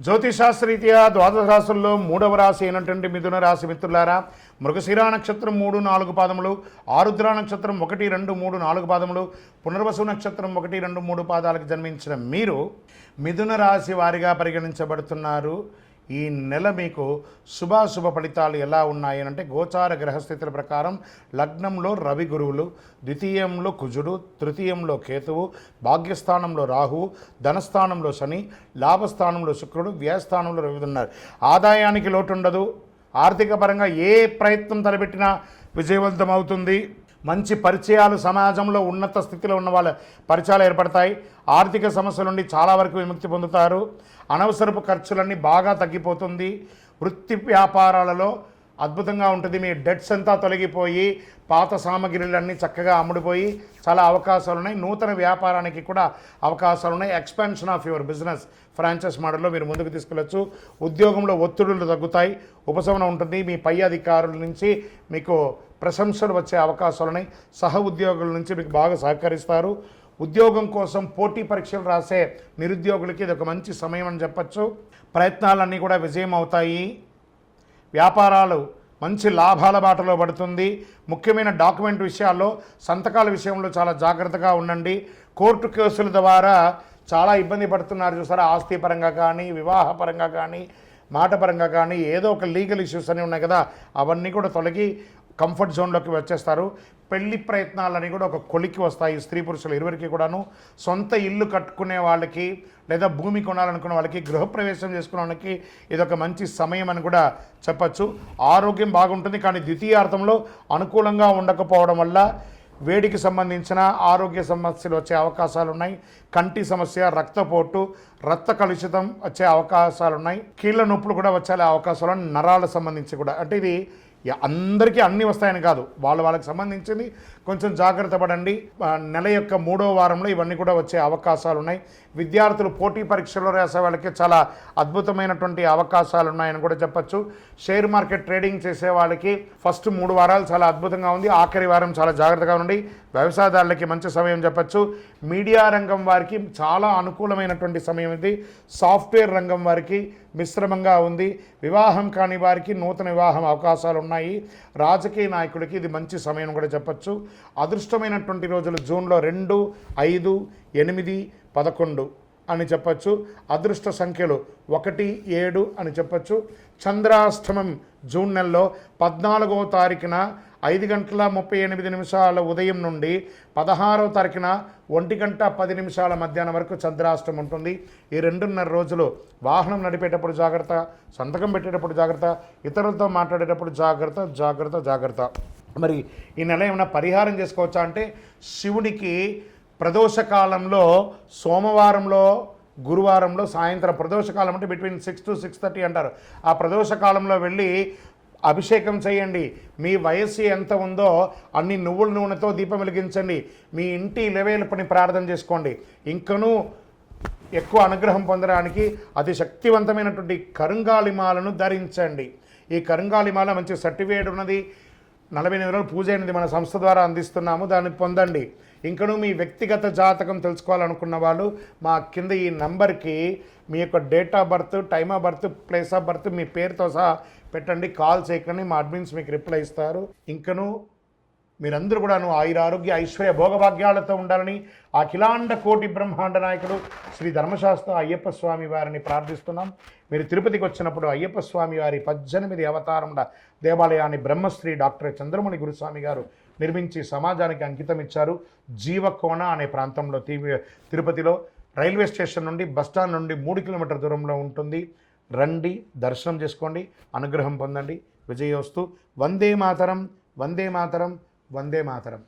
జ్యోతిశాస్త్రరీత్యా ద్వాదశ రాశుల్లో మూడవ రాశి అయినటువంటి మిథున రాశి మిత్రులారా మృగశిరా నక్షత్రం మూడు నాలుగు పాదములు ఆరుద్ర నక్షత్రం ఒకటి రెండు మూడు నాలుగు పాదములు పునర్వసు నక్షత్రం ఒకటి రెండు మూడు పాదాలకు జన్మించిన మీరు మిథున రాశి వారిగా పరిగణించబడుతున్నారు. ఈ నెల మీకు శుభాశుభ ఫలితాలు ఎలా ఉన్నాయి అంటే గోచార గ్రహస్థితుల ప్రకారం లగ్నంలో రవి గురువులు ద్వితీయంలో కుజుడు తృతీయంలో కేతువు భాగ్యస్థానంలో రాహువు ధనస్థానంలో శని లాభస్థానంలో శుక్రుడు వ్యయస్థానంలో రవి ఉన్నారు. ఆదాయానికి లోటు ఉండదు ఆర్థిక పరంగా ఏ ప్రయత్నం తలపెట్టినా విజయవంతం అవుతుంది. మంచి పరిచయాలు సమాజంలో ఉన్నత స్థితిలో ఉన్న వాళ్ళ పరిచయాలు ఏర్పడతాయి. ఆర్థిక సమస్యల నుండి చాలా వరకు విముక్తి పొందుతారు. అనవసరపు ఖర్చులన్నీ బాగా తగ్గిపోతుంది. వృత్తి వ్యాపారాలలో అద్భుతంగా ఉంటుంది. మీ డెట్స్ అంతా తొలగిపోయి పాత సామగ్రిలన్నీ చక్కగా అమ్ముడిపోయి చాలా అవకాశాలు ఉన్నాయి నూతన వ్యాపారానికి కూడా అవకాశాలు ఉన్నాయి expansion of your business franchise మోడల్లో మీరు ముందుకు తీసుకెళ్ళచ్చు. ఉద్యోగంలో ఒత్తిడులు తగ్గుతాయి. ఉపశమనం ఉంటుంది. మీ పై అధికారుల నుంచి మీకు ప్రశంసలు వచ్చే అవకాశాలు ఉన్నాయి సహ ఉద్యోగుల నుంచి మీకు బాగా సహకరిస్తారు. ఉద్యోగం కోసం పోటీ పరీక్షలు రాసే నిరుద్యోగులకి ఇది ఒక మంచి సమయం అని చెప్పచ్చు. ప్రయత్నాలన్నీ కూడా విజయం అవుతాయి. వ్యాపారాలు మంచి లాభాల బాటలో పడుతుంది. ముఖ్యమైన డాక్యుమెంట్ విషయాల్లో సంతకాల విషయంలో చాలా జాగ్రత్తగా ఉండండి. కోర్టు కేసుల ద్వారా చాలా ఇబ్బంది పడుతున్నారు చూసారా? ఆస్తి పరంగా కానీ వివాహ పరంగా కానీ మాట పరంగా కానీ ఏదో ఒక లీగల్ ఇష్యూస్ అని ఉన్నాయి కదా. అవన్నీ కూడా తొలగి కంఫర్ట్ జోన్లోకి వచ్చేస్తారు. పెళ్ళి ప్రయత్నాలని కూడా ఒక కొలికి వస్తాయి. స్త్రీ పురుషులు ఇరువురికి కూడాను. సొంత ఇల్లు కట్టుకునే వాళ్ళకి లేదా భూమి కొనాలనుకునే వాళ్ళకి గృహప్రవేశం చేసుకునే వాళ్ళకి ఇది ఒక మంచి సమయం అని కూడా చెప్పచ్చు. ఆరోగ్యం బాగుంటుంది కానీ ద్వితీయార్థంలో అనుకూలంగా ఉండకపోవడం వల్ల వేడికి సంబంధించిన ఆరోగ్య సమస్యలు వచ్చే అవకాశాలు ఉన్నాయి కంటి సమస్య రక్తపోటు రక్త కలుషితం వచ్చే అవకాశాలు ఉన్నాయి కీళ్ళ నొప్పులు కూడా వచ్చే అవకాశాలు నరాల సంబంధించి కూడా. అంటే ఇది అందరికీ అన్నీ వస్తాయని కాదు. వాళ్ళ వాళ్ళకి సంబంధించింది కొంచెం జాగ్రత్త పడండి. నెల యొక్క మూడో వారంలో ఇవన్నీ కూడా వచ్చే అవకాశాలు ఉన్నాయి విద్యార్థులు పోటీ పరీక్షల్లో రాసే వాళ్ళకి చాలా అద్భుతమైనటువంటి అవకాశాలు ఉన్నాయని కూడా చెప్పచ్చు. షేర్ మార్కెట్ ట్రేడింగ్ చేసే వాళ్ళకి ఫస్ట్ మూడు వారాలు చాలా అద్భుతంగా ఉంది. ఆఖరి వారం చాలా జాగ్రత్తగా ఉండి వ్యవసాయదారులకి మంచి సమయం చెప్పచ్చు. మీడియా రంగం వారికి చాలా అనుకూలమైనటువంటి సమయం ఇది. సాఫ్ట్వేర్ రంగం వారికి మిశ్రమంగా ఉంది. వివాహం కాని వారికి నూతన వివాహం అవకాశాలు ఉన్నాయి రాజకీయ నాయకుడికి ఇది మంచి సమయం కూడా చెప్పచ్చు. అదృష్టమైనటువంటి రోజులు జూన్లో రెండు ఐదు ఎనిమిది పదకొండు అని చెప్పచ్చు. అదృష్ట సంఖ్యలు ఒకటి ఏడు అని చెప్పచ్చు. చంద్రాష్టమం జూన్ నెలలో పద్నాలుగవ తారీఖున ఐదు గంటల ముప్పై ఎనిమిది నిమిషాల ఉదయం నుండి పదహారవ తారీఖున ఒంటి గంట పది నిమిషాల మధ్యాహ్నం వరకు చంద్రాష్టం ఉంటుంది. ఈ రెండున్నర రోజులు వాహనం నడిపేటప్పుడు జాగ్రత్త సంతకం పెట్టేటప్పుడు జాగ్రత్త ఇతరులతో మాట్లాడేటప్పుడు జాగ్రత్త జాగ్రత్త జాగ్రత్త. మరి ఈ నెల ఏమైనా పరిహారం చేసుకోవచ్చా అంటే శివునికి ప్రదోషకాలంలో సోమవారంలో గురువారంలో సాయంత్రం ప్రదోషకాలం అంటే between six to six thirty అంటారు. ఆ ప్రదోషకాలంలో వెళ్ళి అభిషేకం చేయండి. మీ వయస్సు ఎంత ఉందో అన్ని నువ్వుల నూనెతో దీపం వెలిగించండి. మీ ఇంటి లెవెల్పని ప్రార్థన చేసుకోండి. ఇంకనూ ఎక్కువ అనుగ్రహం పొందడానికి అతి శక్తివంతమైనటువంటి కరుంగాలిమాలను ధరించండి. ఈ కరుంగాలిమాల మంచి సర్టిఫికేట్ ఉన్నది. నలభై ఎనిమిది రోజులు పూజ అయినది మన సంస్థ ద్వారా అందిస్తున్నాము. దాన్ని పొందండి. ఇంకను మీ వ్యక్తిగత జాతకం తెలుసుకోవాలనుకున్న వాళ్ళు మా కింద ఈ నంబర్కి మీ యొక్క date of birth time of birth place of birth మీ పేరుతో సహా పెట్టండి కాల్ చేయకండి మా అడ్మిన్స్ మీకు రిప్లై ఇస్తారు. ఇంకను మీరందరూ కూడాను ఆయుర ఆరోగ్య ఐశ్వర్య భోగభాగ్యాలతో ఉండాలని ఆ కోటి బ్రహ్మాండ నాయకుడు శ్రీ ధర్మశాస్త్ర అయ్యప్ప స్వామి వారిని ప్రార్థిస్తున్నాం. మీరు తిరుపతికి వచ్చినప్పుడు అయ్యప్ప స్వామి వారి పద్దెనిమిది అవతారముల దేవాలయాన్ని బ్రహ్మశ్రీ డాక్టర్ చంద్రమణి గురుస్వామి గారు నిర్మించి సమాజానికి అంకితం ఇచ్చారు. జీవకోణ అనే ప్రాంతంలో తిరుపతిలో రైల్వే స్టేషన్ నుండి బస్టాండ్ నుండి మూడు కిలోమీటర్ దూరంలో ఉంటుంది. రండి దర్శనం చేసుకోండి అనుగ్రహం పొందండి. విజయోస్తు. వందే మాతరం వందే మాతరం వందే మాతరం.